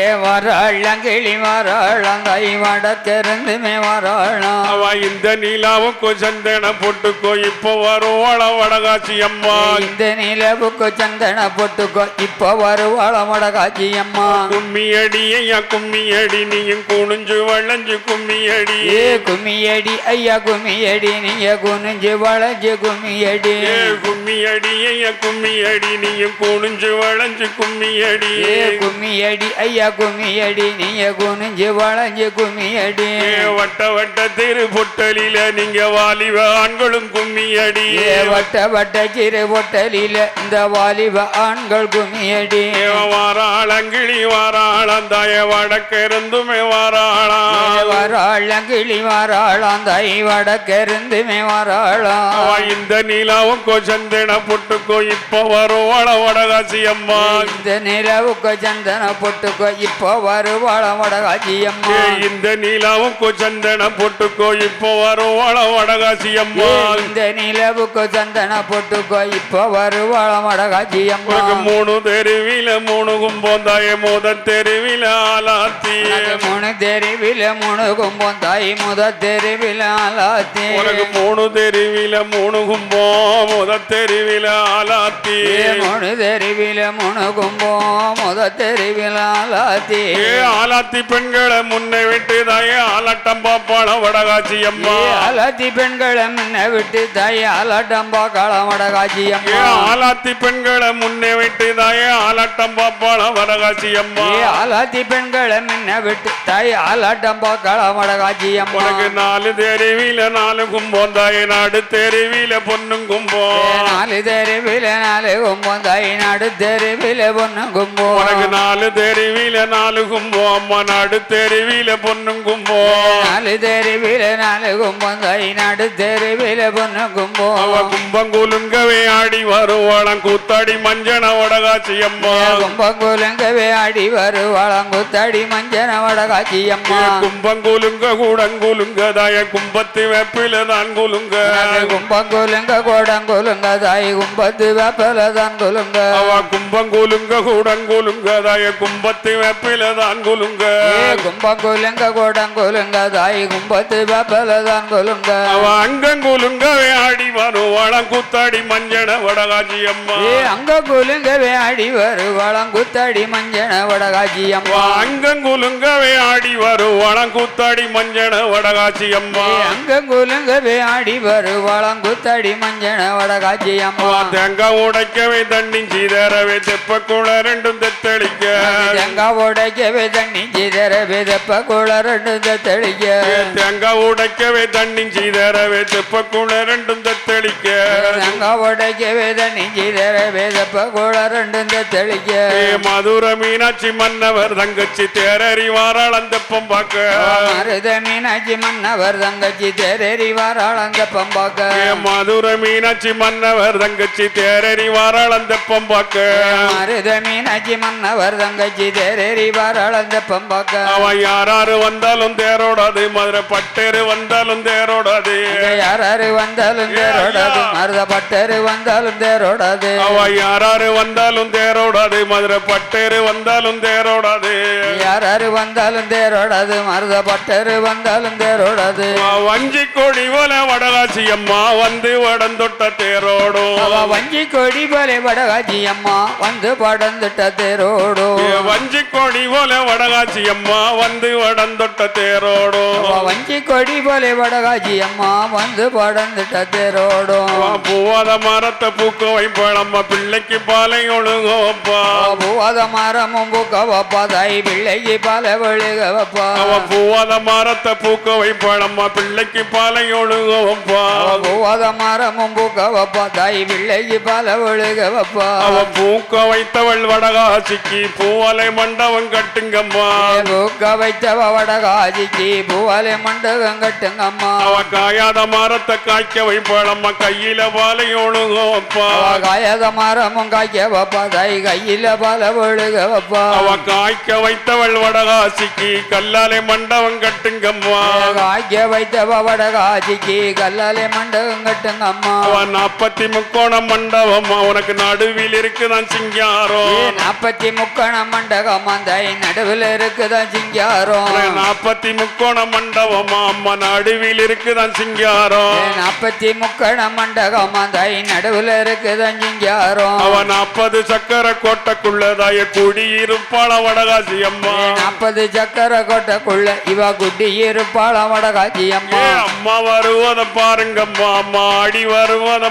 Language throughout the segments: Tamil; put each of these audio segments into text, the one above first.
தாயே வராள் அங்கிளி வராள் அந்த வடக்கிருந்துமே வராளாம். அவ இந்த நிலாவுக்கு சந்தனம் போட்டுக்கோ இப்போ வருவாள வடகாட்சி அம்மா. இந்த நிலவுக்கு சந்தன போட்டுக்கோ இப்போ வருவாள வடகாட்சி அம்மா. கும்மி அடி ஐயா கும்மி அடி நீயும் குனிஞ்சு வளைஞ்சு கும்மி அடி ஏ கும்மியடி ஐயா கும்மியடி நீங்க குனிஞ்சு வளைஞ்சு கும்மியடி ஏ கும்மி அடி ஐயா கும்மி அடி நீயும் குனிஞ்சு வளைஞ்சு கும்மி அடி ஏ கும்மியடி ஐயா கும்மியடி நீங்க குனிஞ்சு வளைஞ்சு கும்மியடி. வட்ட வட்ட திரு பொட்டலில நீங்க வாலிப ஆண்களும் கும்மி அடி ஏ வட்ட வட்ட சிறு பொட்டலில இந்த வாலிப ஆண்கள் கும்மியடி. வாராள் அங்கிளி வாராள் அந்தாய வடக்கிருந்துமே வாராளா வராள் வராளாம் தை வடக்கிருந்துமே வராளாம். அவ இந்த நிலாவும் கொச்சந்தன புட்டுக்கோ இப்ப வருவாள வடகாசி அம்மா இந்த நிலவுக்கு சந்தன போட்டுக்கோ இப்போ வருவாள ஏ, இந்த நிலாவும் கொச்சந்தன புட்டுக்கோ இப்ப வருவாள வடகாசி அம்மா ஏ, இந்த நிலவுக்கு சந்தன போட்டுக்கோ இப்போ வருவாள வடகாட்சி அம்மா உனக்கு மூணு தெருவில மூணு கும்போந்தாய மோத தெருவில ஆலாத்தி உனக்கு மூணு தெருவில மூணு கும்பம் தாய் முத தெருவில ஆலாத்தி உனக்கு மூணு தெருவில மூணு கும்போ முத தெருவில ஆலாத்தி ஏ, மூணு தெருவில மூணு கும்பம் முத தெருவில ஆலாத்தி ஏ ஆலாத்தி பெண்களை முன்னை விட்டு தாய ஆலட்டம் பாப்பாள வடகாட்சி அம்மா. ஏ, ஆலாத்தி பெண்களை முன்ன விட்டு தாய் ஆலாட்டம்பா காலம் வடகாட்சி ஏ அம்மா ஆலாத்தி பெண்களை முன்னே விட்டு தாய ஆலட்டம் பாப்பாள வடகாட்சி அம்மா. ஏ ஆலாத்தி பெண்களை முன்ன விட்டு தாய் ஆலாட்டம்பா காலம் வடகாட்சி அம்மா. உனக்கு நாலு தெருவில நாலு கும்பம் தாய நாடு தெருவில பொண்ணும் ஏ, கும்பம் நாலு தெருவில நாலு கும்பம் தாய் நாடு தெருவில பொண்ணு கும்பம். உனக்கு நாலு தெருவில நாலு கும்பம். அம்மா நாடு தெருவில பொண்ணும் கும்பம். நாலு தெருவில நாலு கும்பம் தாய் நாடு தெருவில பொண்ணு அவ கும்பம் கும்பம் குலுங்கவே ஆடி வருவாளம் கூத்தாடி மஞ்சன வடகாட்சி அம்மா. கும்பம் குலுங்கவே ஆடி வருவாளாம் குத்தடி மஞ்சன வடகாட்சி அம்மா. கும்பம் குலுங்க கூடங்குலுங்க தாய கும்பத்து வெப்பில தான் குலுங்க. கும்பம் குலுங்க கோடம் குலுங்க தாய் கும்பத்து வேப்பல தான் குலுங்க. அவ கும்பம் குலுங்க கூடங்குலுங்க தாய கும்பத்து வெப்பில தான் குலுங்க. கும்பம் குலுங்க கோடம் குலுங்க தாய் கும்பத்து வேப்பல தான் குலுங்க. அவ அங்கங்குலுங்கவே ஆடி வருவாளம் கூத்தாடி மஞ்சன வடகாட்சி அம்மா. ஏ அங்க குலுங்கவே ஆடி வருவாளாம் குத்தடி மஞ்சன அவ அம்மா அங்கங்குலுங்கவே ஆடி வருவாளம் கூத்தாடி மஞ்சன வடகாட்சி அம்மா. அங்க குலுங்கவே ஆடி வருவாளாம் குத்தடி மஞ்சன வடகாட்சி அவ தேங்காய் உடைக்கவே தண்ணி சீதரவே தெப்பக்குள ரெண்டும் தெத்தளிக்க. தேங்காய் உடைக்கவே தண்ணி சிதற விதப்ப குளரண்டு தெளிக்க தேங்காய் உடைக்கவே தண்ணி சீதரவே தெப்பக்குள ரெண்டும் தெத்தளிக்க. தேங்காய் உடைக்கவே தண்ணி சிதற விதப்ப குளரண்டு தெளிக்க ஏ மதுர மீனாட்சி மன்னவர் தங்கச்சி தேரறி வாராளம் தெப்பம் பார்க்க. மருத மீனாட்சி மன்னவர் தங்கச்சி தேரறி வாராளந்த பம்பாக்க மதுர மீனாட்சி மன்னவர் தங்கச்சி தேரறி வாராளம் தெப்பம் பார்க்க. மருத மீனாட்சி மன்னவர் தங்கச்சி தேரறி வாராளந்த பம்பாக்க அவன் யாராரு வந்தாலும் தேரோடாது மதுரை பட்டேரு வந்தாலும் தேரோடாது. யாராரு வந்தாலும் தேரோடாது மருத பட்டரு வந்தாலும் தேரோடாது. அவ யாராரு வந்தாலும் தேரோடாது மதுரை பட்டேரு வந்தாலும் தேரோடாது. யாராரு வந்தாலும் தேரோடாது மருத பட்டரு வந்தாலும் தேரோடாது. வஞ்சி கொடி போல வடகாட்சி அம்மா வந்து வடந்தொட்ட தேரோடும் அவ வஞ்சி கொடி போலே வடகாட்சி அம்மா வந்து படந்துட்ட தேரோடும். ஏ, வஞ்சி கொடி போல வடகாட்சி அம்மா வந்து வடந்தொட்ட தேரோடும். அவ வஞ்சி கொடி போலே வடகாட்சி அம்மா வந்து படந்துட்ட தேரோடும். அவ பூவாத மரத்தை பூக்க வைப்பழம்மா பிள்ளைக்கு பாலை ஒழுங்கப்பா. பூவாத மரமும் பூக்க வப்பா தாய் பிள்ளைக்கு பல விழுக வப்பா. பூவாத மரத்தை பூக்க வைப்பழம்மா பிள்ளைக்கு பாலை ஒழுங்கப்பா பூவாத மரமும் பூக்க வப்பா தாய் பிள்ளைக்கு பல விழுக வப்பா அவ பூக்க வைத்தவள் வடகாட்சிக்கு பூவலை மண்டபம் கட்டுங்கம்மா. பூக்க வைத்தவ வடகாட்சிக்கு பூவாலே மண்டகம் கட்டுங்கம்மா. அவ காயாத மரத்தை காய்க்க வைப்பழம்மா கையில பாலை ஒழுங்கப்பா அவ காயாத மரமும் காய்க்க வப்பா தாய் கையில பல விழுக வப்பா அவ காய்க்க வைத்தவள் வடகாசிக்கு கல்லாலை மண்டபம் கட்டுங்கம்மா. காய்க்க வைத்தவ வடகாட்சிக்கு கல்லாலே மண்டகம் கட்டுங்கம்மா. அவ நாப்பத்தி முக்கோண மண்டபமா. உனக்கு நடுவில் இருக்குதான் சிங்காரம். நாற்பத்தி முக்கண மண்டகம் அந்த நடுவில் இருக்குதான் சிங்காரம். நாற்பத்தி முக்கோண மண்டபமா. அம்மா நடுவில் இருக்குதான் சிங்காரம். நாற்பத்தி முக்கண மண்டகம் அந்த நடுவில் இருக்குதான் சிங்காரம். அவ நாற்பது சக்கர கோட்டைக்குள்ளதாய குடியிருப்பாள வடகாசி அம்மா. நாற்பது சக்கர கோட்டைக்குள்ள இவ குட்டி இருப்பாள வடகாட்சி அம்மா அம்மா வருவத பாருங்கம்மா. அம்மா அடி வருவத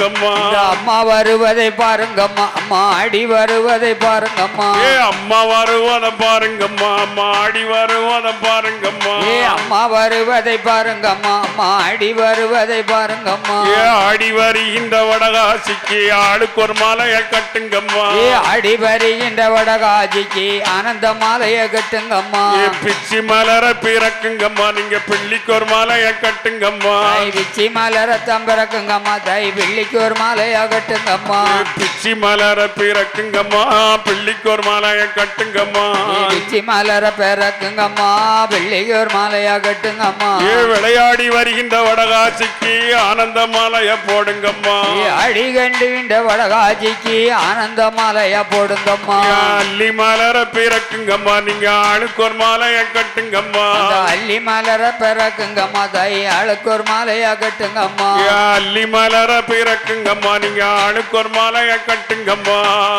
பாருங்கம்மா அம்மா வருவதை பாருங்கம்மா. அம்மா அடி வருவதை பாருங்கம்மா. ஏ அம்மா வருவத பாருங்கம்மா. அம்மா அடி வருவத பாருங்கம்மா. ஏ அம்மா வருவதை பாருங்கம்மா. அம்மா அடி வருவதை பாருங்கம்மா. ஏ அடி வருகின்ற வடகாசிக்கு ஆளுக்கு ஒரு மாலைய கட்டுங்கம்மா. ஏ அடி வருகின்ற வடகாஜிக்கு ஆனந்த மாலைய கட்டுங்கம்மா. ஏ பிச்சி மலர பிறக்குங்கம்மா. நீங்க பிள்ளிக்கு ஒரு மாலைய கட்டுங்கம்மா. தை விச்சி மலர தம்பரக்குங்கம்மா தை வெள்ளிக்கு ஒரு மாலையா கட்டுங்கம்மா பிச்சி மலர பிறக்குங்கம்மா பிள்ளிக்கு ஒரு மாலைய கட்டுங்கம்மா. ஏ விச்சி மலர பிறக்குங்கம்மா வெள்ளிக்கு ஒரு மாலையா கட்டுங்கம்மா ஏ விளையாடி வருகின்ற வடகாசிக்கு ஆனந்த மாலைய போடுங்கம்மா அடி கண்டுகின்ற வடகாஜிக்கு ஆனந்த மாலையா போடுங்கம்மா அள்ளி மலர பிறக்குங்கம்மா நீங்க ஆளுக்கு ஒரு மாலைய கட்டுங்கம்மா. அள்ளி மலர பிறக்குங்கம்மா தை ஆளுக்கு ஒரு மாலையா கட்டுங்கம்மா. அள்ளி மலர பிறக்குங்கம்மா நீங்க ஆளுக்கு ஒரு மாலைய கட்டுங்கம்மா.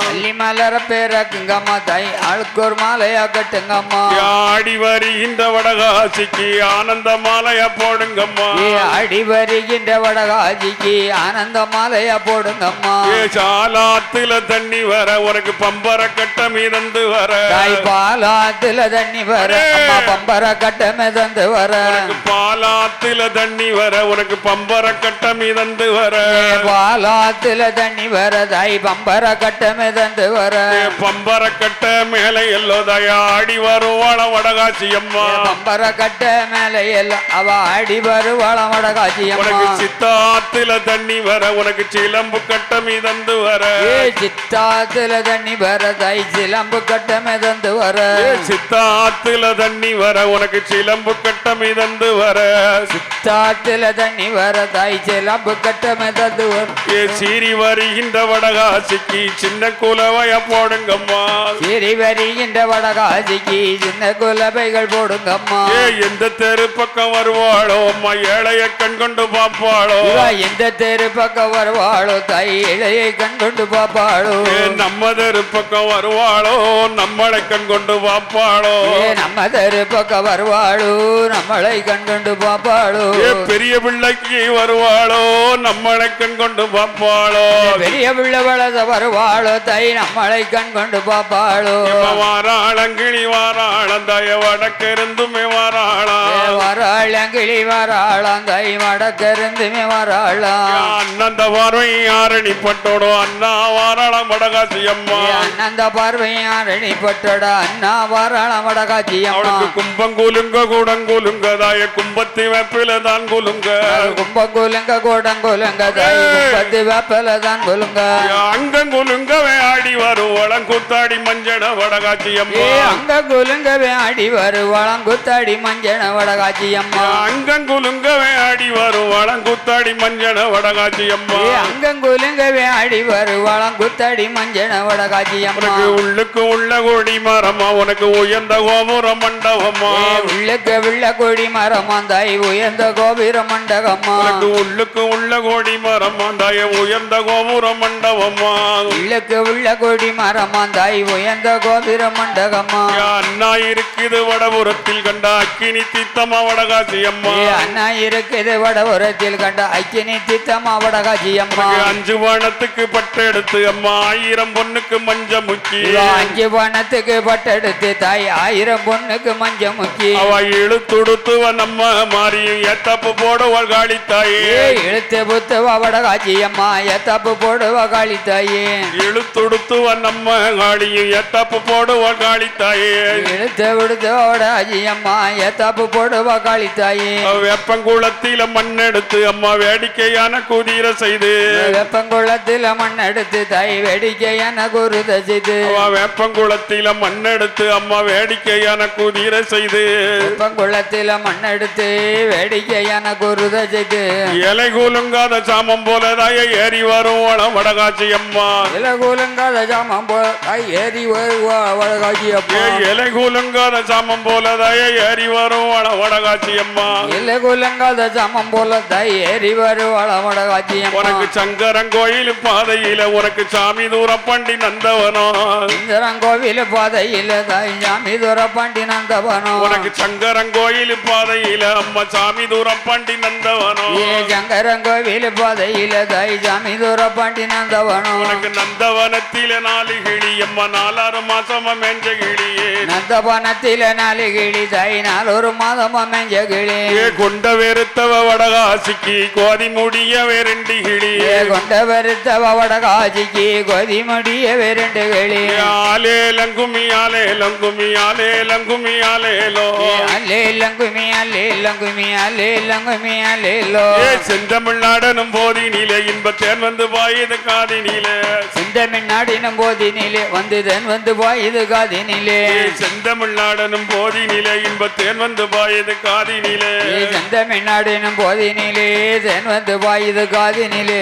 அள்ளி மலர பிறக்குங்கம்மா தை ஆளுக்கு ஒரு மாலையா கட்டுங்கம்மா. ஆடி வருகின்ற வடகாசிக்கு ஆனந்த மாலைய போடுங்கம்மா. அடி வருகின்ற வடகாஜிக்கு ஆனந்த மாலையா போடுங்கம்மா. சாலாத்துல தண்ணி வர உனக்கு பம்பர கட்ட மீதந்து வர. தாய் பாலாத்துல தண்ணி வர பம்பர கட்ட மிதந்து வர. பாலாத்துல தண்ணி வர உனக்கு பம்பர கட்ட மீதந்து வர. பாலாத்துல தண்ணி வர தாய் பம்பர கட்ட மிதந்து வர. பம்பர கட்ட மேல எல்லோதயா ஆடி வருவாள வடகாசி அம்மா. பம்பர கட்ட மேல எல்லாம் அவ அடி வருவாள உனக்கு அம்மா. சித்தாத்துல தண்ணி வர உனக்கு சிலம்பு கட்ட மீதந்து வர. சித்தாத்துல தண்ணி வர தாய் சிலம்பு கட்ட மிதந்து வர. சித்தாத்துல தண்ணி வர உனக்கு சிலம்பு கட்ட மீதந்து வர. சித்தாத்துல தண்ணி வர தாய் சிலம்பு கட்ட மிதந்து வர ஏ சீறி வருகின்ற வடகாசிக்கு சின்ன குலவைய போடுங்கம்மா. சிறி வருகின்ற வடகாஜிக்கு சின்ன குலபைகள் போடுங்கம்மா. ஏ எந்த தெரு பக்கம் வருவாளோ அம்மா ஏழைய கண் கொண்டு பாப்பாளோ எந்த தெரு பக்கம் வருவாளோ தாய் இளையை கண் கொண்டு பாப்பாளோ நம்ம தெரு பக்கம் வருவாளோ நம்மளை கண் கொண்டு பாப்பாளோ நம்ம தெரு பக்கம் வருவாளோ நம்மளை கண் கொண்டு பாப்பாளோ பெரிய பிள்ளைக்கு வருவாளோ நம்மளை கண் கொண்டு பாப்பாளோ. பெரிய பிள்ளை வளத வருவாளோ தாய் நம்மளை கண் கொண்டு பாப்பாளோ இவ வாராளங்கிளி வாராளந்தாய வடக்கிருந்துமே வாராளா ஏ வராள் அங்கிளி வராளாம் தாய் வடக்கிருந்துமே வராளாம். அண்ணந்த பார்வை ஆரணி பட்டோடோ அண்ணா வாராளம் வடகாசி அம்மா அண்ணந்த பார்வையாரணி பட்டட அண்ணா வராளாம் வடகாட்சி அம்மா அவளுக்கு கும்பம் குலுங்க கூடங்குலுங்க தாய கும்பத்தி வெப்பில தான் குலுங்க. கும்ப குலுங்க கூடங்குலுங்க தாய் கும்பத்து வேப்பல தான் குலுங்க அங்கம் குலுங்கவே ஆடி வரும் வளங்குத்தாடி மஞ்சள வடகாட்சி ஏ அம்மா அங்க குலுங்கவே ஆடி வருவாளாம் குத்தாடி மஞ்சன வடகாட்சி அம்மா. அங்கம் குலுங்கவே ஆடி வரும் வளங்குத்தாடி மஞ்சள வடகாட்சி அம்மா. ஏ அங்கங்குலுங்கவே ஆடி வருவாளாம் குத்தாடி மஞ்சன வடகாட்சி அம்மா. உள்ளுக்கு உள்ள கோடி மரமா உனக்கு உயர்ந்த கோபுர மண்டபமா? உள்ளுக்கு விள்ள கொடி மரமாம் தாய் உயர்ந்த கோபுர மண்டகம்மா உனக்கு உள்ளுக்கு உள்ள கோடி மரமா? தாய உயர்ந்த கோபுர மண்டபமா? உள்ளுக்கு உள்ள கொடி மரமாம் தாய் உயர்ந்த கோபுர மண்டகம்மா யா அண்ணா இருக்குது வடபுறத்தில் கண்ட அக்கினி தீத்தமா வடகாசி அம்மா. அண்ணா இருக்குது வடபுரத்தில் கண்ட அக்கினி தித்தம்மா வடகாட்சி அம்மா. அஞ்சு வானத்துக்கு பட்டெடுத்து அம்மா ஆயிரம் பொண்ணுக்கு மஞ்ச முக்கி அஞ்சு பணத்துக்கு பட்டெடுத்து தாய் ஆயிரம் பொண்ணுக்கு மஞ்ச முக்கி அவ இழுத்துடுத்துவ நம்ம மாறியும் எத்தப்பு போடுவாள் காளி தாயே ஏ இழுத்து புத்துவ வடகாட்சி அம்மா எத்தப்பு போடுவ காளி தாயே இழுத்துடுத்துவ நம்ம காளியும் எத்தப்பு போடுவாள் காளி தாயே இழுத்து எடுத்து விடுத்து ஓடாஜி அம்மா ஏத்தாப்பு போடுவா காளித்தாயி. வெப்பங்குளத்தில மண்ணெடுத்து அம்மா வேடிக்கையான குதிரை செய்து. வெப்பங்குளத்தில் மண் எடுத்து தாய் வேடிக்கையான குருத செய்து. அவ வேப்பங்குளத்தில மண்ணெடுத்து அம்மா வேடிக்கையான குதிரை செய்து. வெப்பங்குளத்தில் மண் எடுத்து வேடிக்கையான குருத செய்து. இலை கூலுங்காத சாமம் போலதாய ஏறி வரும் வள வடகாட்சி அம்மா. இலகுலங்காத ஜாமம் போ தாய் ஏறி வருவா வடகாட்சி ஏ அப்பா இலை கூலுங்காத சாமம் போலதாய ஏறி வரும் வள வடகாட்சி அம்மா. இலகுலங்காத ஜாமம் போல தாய் ஏறி வருவாள வடகாட்சி அம்மா. உனக்கு சங்கரங்கோயில் பாதையில உனக்கு சாமி தூரம் பண்டி நந்தவனம் இந்திரங்கோவில் பாதையில் தாய் ஜாமி துர பாண்டி நந்தவனம் உனக்கு சங்கரங்கோயில் பாதையில அம்மா சாமி தூரம் பண்டி நந்தவனம் ஏ சங்கரங்கோவில் பாதையில் தாய் ஜாமி துர பாண்டி நந்தவனம். உனக்கு நந்தவனத்தில நாலு கிளி அம்மா நாலாறு மாசமா மெஞ்ச கிளியே நந்தவனத்தில நாலு கிளி தாய் நாலொரு மாதமா மெஞ்ச கிளி கொண்ட வெறுத்தவ வடகாசிக்கு கோதி முடிய வேரண்டி கிளி ஏ கொண்ட வருத்தவ வடகாட்சிக்கு கொதி முடிய விரண்டு கிளி ஆலே லங்குமி ஆலே லங்குமி ஆலே லங்குமி ஆலேலோ செந்தமிழ்நாடனும் போதினிலே இன்பத்தேன் வந்து பாயுது காதினிலே. செந்தமிழ்நாடினும் போதினிலே வந்துதன் வந்து பாயுது காதினிலே. செந்தமிழ்நாடனும் போதினிலே இன்பத்தேன் வந்து பாயுது காதினிலே. செந்தமிழ்நாடினும் போதினிலே தென் வந்து பாயுது காதினிலே.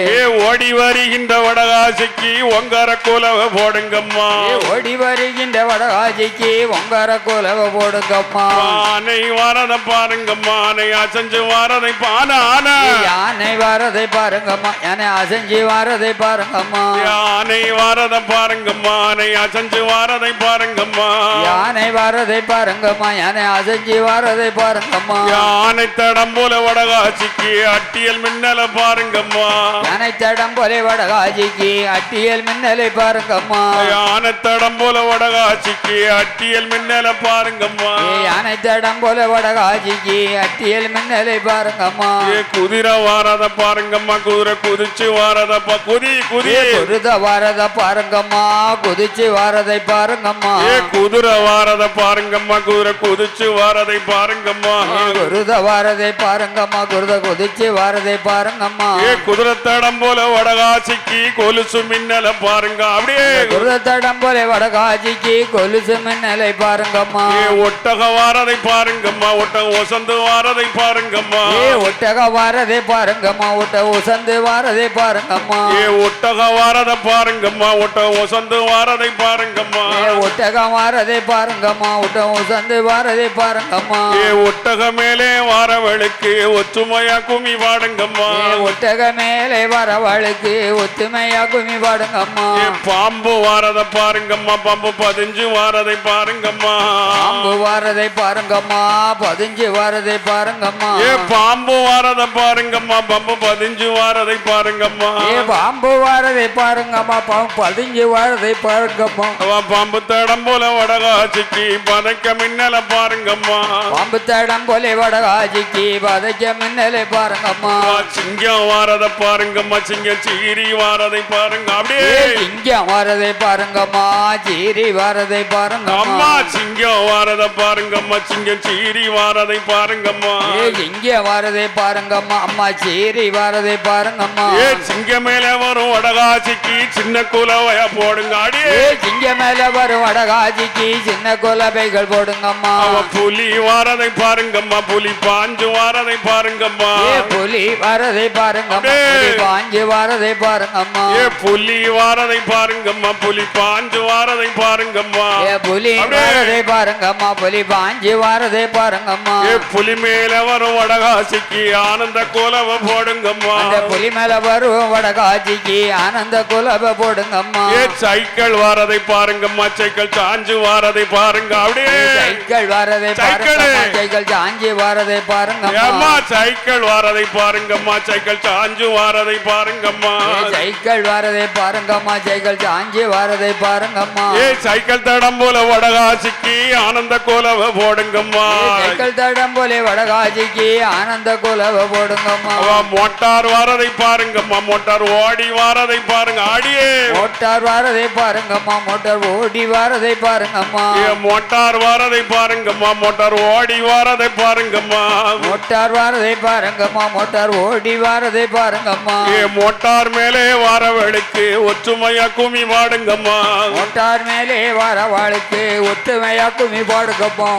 ஓடி வருகின்ற வடகாசிக்கு ஒங்கார குலவ போடுங்கம்மா. ஓடி வருகின்ற வடகாட்சிக்கு ஒங்கார கோலவ போடுங்கம்மா. ஆனை வாரத பாருங்கம்மா ஆனை அசஞ்சு வாரதை பான ஆன யானை வாரதை பாருங்கம்மா. யானை அசைஞ்சு வாரதை பாருங்கம்மா. யானை வாரத பாருங்கம்மா. ஆனை அசஞ்சு வாரதை பாருங்கம்மா. யானை வாரதை பாருங்கம்மா. யானை அசைஞ்சு வாரதை பாருங்கம்மா. யானை தடம் போல வடகாட்சிக்கு அட்டியல் மின்னல பாருங்கம்மா. யானை தடம் போலே வடகாட்சிக்கு அட்டியல் மின்னலை பாருங்கம்மா. யானை தடம் போல வடகாட்சிக்கு அட்டியல் மின்னல பாருங்கம்மா. யானை தடம் போல வடகாட்சிக்கு அட்டியல் மின்னலை பாருங்கம்மா. குதிரை வாரத பாருங்கம்மா. குதிரை குதிச்சு வாரதப்பா குதி குதி. குருத வாரத பாருங்கம்மா குதிச்சு வாரதை பாருங்கம்மா. ஏ குதிரை வாரத பாருங்கம்மா குதிரை குதிச்சு வாரதை பாருங்கம்மா. குருத வாரதை பாருங்கம்மா குருத குதிச்சு வாரதை பாருங்கம்மா. ஏ குதிரை தடம் போல வடகாசிக்கு கொலுசு மின்னல பாருங்க அப்படியே. குருத தடம் போல வடகாட்சிக்கு கொலுசு மின்னலை பாருங்கம்மா. ஏ ஒட்டக வாரதை பாருங்கம்மா ஒட்டக ஒசந்து வாரதை பாருங்கம்மா. ஏ ஒட்டக வாரதை பாருங்கம்மா ஒட்ட உசந்து வாரதை பாருங்கம்மா. ஏ ஒட்டக வாரத பாருங்கம்மா ஒட்டக ஒசந்து வாரதை பாருங்கம்மா. ஏ ஒட்டக வாரதை பாருங்கம்மா ஒட்ட உசந்து வாரதை பாருங்கம்மா. ஏ ஒட்டக மேலே வாரவளுக்கு ஒத்துமையா குமி பாடுங்கம்மா ஏ ஒட்டக மேலே வரவளுக்கு ஒத்துமையா குமி பாடுங்கம்மா ஏ பாம்பு வாரத பாருங்கம்மா பாம்பு பதிஞ்சு வாரதை பாருங்கம்மா. பாம்பு வாரதை பாருங்கம்மா பதிஞ்சு வாரதை பாருங்கம்மா. ஏ பாம்பு வாரத பாருங்கம்மா பாம்பு பதிஞ்சு வாரதை பாருங்கம்மா. ஏ பாம்பு வாரதை பாருங்கம்மா பாம்பு பதிஞ்சு வாரதை பாருங்கம்மா. அவ பாம்பு தடம் போல வடகாட்சிக்கு பதைக்க மின்னல பாருங்கம்மா. பாம்பு தடம் போலே வடகாஜிக்கு பதைக்க மின்னலை பாருங்கம்மா. சிங்கம் வாரத பாருங்கம்மா சிங்கம் சீரி வாரதை பாருங்க அப்படியே. சிங்கம் வாரதை பாருங்கம்மா சீரி வாரதை பாருங்கம்மா. அம்மா சிங்கம் வாரத பாருங்கம்மா சிங்கம் சீரி வாரதை பாருங்கம்மா. ஏ சிங்கம் வாரதை பாருங்கம்மா அம்மா சீரி வாரதை பாருங்கம்மா ஏ சிங்கம் மேல வரும் வடகாட்சிக்கு சின்ன குலவைய போடுங்க அடியே ஏ சிங்கம் மேல வரும் வடகாஜிக்கு சின்ன குலபைகள் போடுங்கம்மா. அவ புலி வாரதை பாருங்கம்மா புலி பாஞ்சு வாரதை பாருங்கம்மா. ஏ புலி வாரதை பாருங்கம்மா. புலி பாஞ்சு வாரதை பாருங்கம்மா. ஏ புலி வாரதை பாருங்கம்மா புலி பாஞ்சு வாரதை பாருங்கம்மா. ஏ புலி. வாரதை பாருங்கம்மா புலி பாஞ்சு வாரதை பாருங்கம்மா. ஏ புலி மேல வரும் வடகாசிக்கு ஆனந்த கோலவ போடுங்கம்மா. அந்த புலி மேல வரும் வடகாஜிக்கு. ஆனந்த குலப போடுங்கம்மா. ஏ சைக்கிள் வாரதை பாருங்கம்மா சைக்கிள் சாஞ்சு வாரதை பாருங்க அப்படியே. Cycle வாரதை cycle. சைக்கிள் சாஞ்சி வாரதை பாருங்கம்மா. சைக்கிள் வாரதை பாருங்கம்மா சைக்கிள் சாஞ்சு வாரதை பாருங்கம்மா. சைக்கிள் வாரதை பாருங்கம்மா சைக்கிள் சாஞ்சி வாரதை பாருங்கம்மா. ஏ சைக்கிள் தடம் போல வடகாசிக்கு ஆனந்த கோலவ போடுங்கம்மா. சைக்கிள் தடம் போலே வடகாஜிக்கு ஆனந்த குலவ போடுங்கம்மா. மோட்டார் வாரதை பாருங்கம்மா மோட்டார் ஓடி வாரதை பாருங்க ஆடியே மோட்டார் வாரதை பாருங்கம்மா மோட்டார் ஓடி வாரதை பாருங்கம்மா மோட்டார் வாரதை பாருங்கம்மா மோட்டார் ஓடி வாரதை பாருங்கம்மா மோட்டார் வாரதை பாருங்கம்மா மோட்டார் ஓடி வாரதை பாருங்கம்மா மோட்டார் மேலே வாரவளுக்கு ஒற்றுமையா குமி பாடுங்கம்மா மோட்டார் மேலே வர வாளுக்கு ஒத்துமையா குமி பாடுங்கம்மா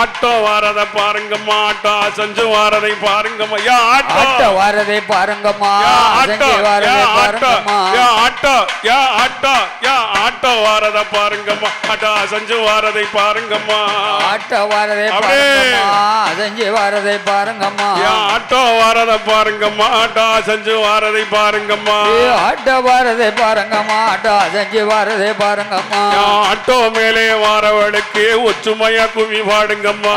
ஆட்டோ வாரதை பாருங்கம்மா ஆட்டோ அசஞ்சு வாரதை பாருங்கம்மா ஏ ஆட்டோ வாரதை பாருங்கம்மா ஏ auto auto auto auto auto வாரதை பாருங்கம்மா. ஆட்டோ அசஞ்சு வாரதை பாருங்கம்மா. ஆட்ட வாரதை அசஞ்சி வாரதை பாருங்கம்மா. ஆட்டோ வாரதை பாருங்கம்மா. ஆட்டோ அசஞ்சு வாரதை பாருங்கம்மா. ஆட்ட வாரதை பாருங்கம்மா. ஆட்ட அசஞ்சி வாரதை பாருங்கம்மா. ஆட்டோ மேலே வாரவளுக்கு ஒற்றுமையா குமி பாடுங்கம்மா.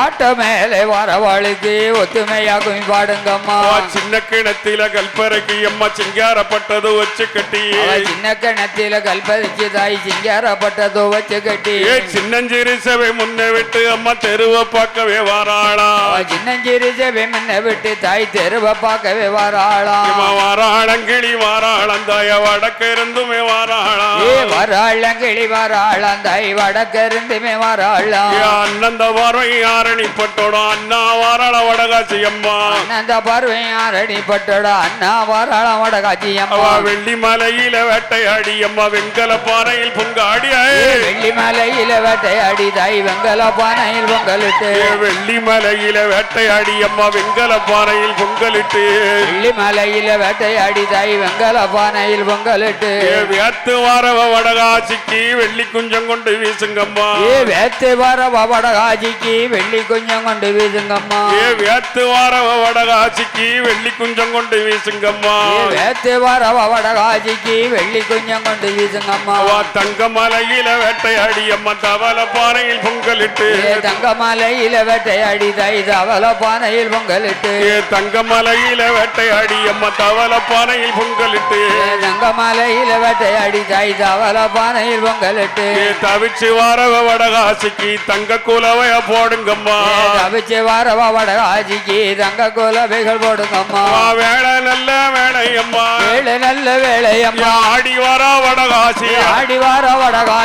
ஆட்ட மேலே வரவாளுக்கு ஒத்துமையா குமி பாடுங்கம்மா. சின்ன கிணத்தில கல்பரைக்கு அம்மா சிங்காரப்பட்டது வச்சு கட்டி சின்ன கிணத்தில கல்பதிச்சு தாய் சிங்காரப்பட்டதோ வச்சு கட்டி. சின்னஞ்சிறு சபை முன்ன விட்டு அம்மா தெருவ பார்க்கவே வாராளா? சின்னஞ்சிறு செவி முன்ன விட்டு தாய் தெருவ பார்க்கவே வராளாம் இவ வாராளங்கிளி வாராளம் தாய வடக்க இருந்துமே வாராளா. ஏ வராளங்கிளி வராளாம் தாய் வடக்கிருந்துமே வராளாம் ஏ அண்ணந்த பார்வை ஆரணிப்பட்டோட அண்ணா வாராள வடகாசி அம்மா. அண்ணந்த பார்வையார் அடிப்பட்டோட அண்ணா வராளாம் வடகாட்சி அவ அம்மா வெள்ளி மலையில வேட்டையாடி அம்மா வெங்கல பாறையில் பொங்காடி ஏ, வெள்ளி மலையில வேட்டையாடி தாய் வெங்கல பானையில் பொங்கலிட்டு. ஏ வெள்ளி மலையில வேட்டையாடி அம்மா வெங்கல பாறையில் பொங்கலிட்டு. வெள்ளி மலையில வேட்டையாடி தாய் வெங்கல பானையில் பொங்கலிட்டு. வேத்து வாரவ வடகாசிக்கு வெள்ளி குஞ்சம் கொண்டு வீசுங்கம்மா. ஏ வேத்து வர வடகாட்சிக்கு வெள்ளி கொஞ்சம் கொண்டு வீசுங்கம்மா. ஏ வேத்து வாரவ வடகாசிக்கு வெள்ளி குஞ்சம் கொண்டு வீசுங்கம்மா. வேத்து வர வடகாட்சிக்கு வெள்ளி கொஞ்சம் கொண்டு வீசுங்கம்மா. அவ தங்க மலையில வேட்டையாடி அம்மா தவள பாறையில் பொங்கலிட்டு. ஏ தங்க மலையில வேட்டையாடி தாய் தவள பானையில் பொங்கலிட்டு. ஏ தங்க மலையில வேட்டையாடி அம்மா தவள பாறையில் பொங்கலிட்டு. ஏ தங்க மலையில வேட்டையாடி தாய் தவள பானையில் பொங்கலிட்டு. தவிச்சு வாரவ வடகாசிக்கு தங்க குலவைய போடுங்கம்மா. தவிச்சு வர வடகாட்சிக்கு தங்க கோலவைகள் போடுங்கம்மா. வேலை நல்ல வேலையம்மா வேலை நல்ல வேலை அம்மா ஆடி வாரா வடகாசி. ஆடி அடிவார வடகாய்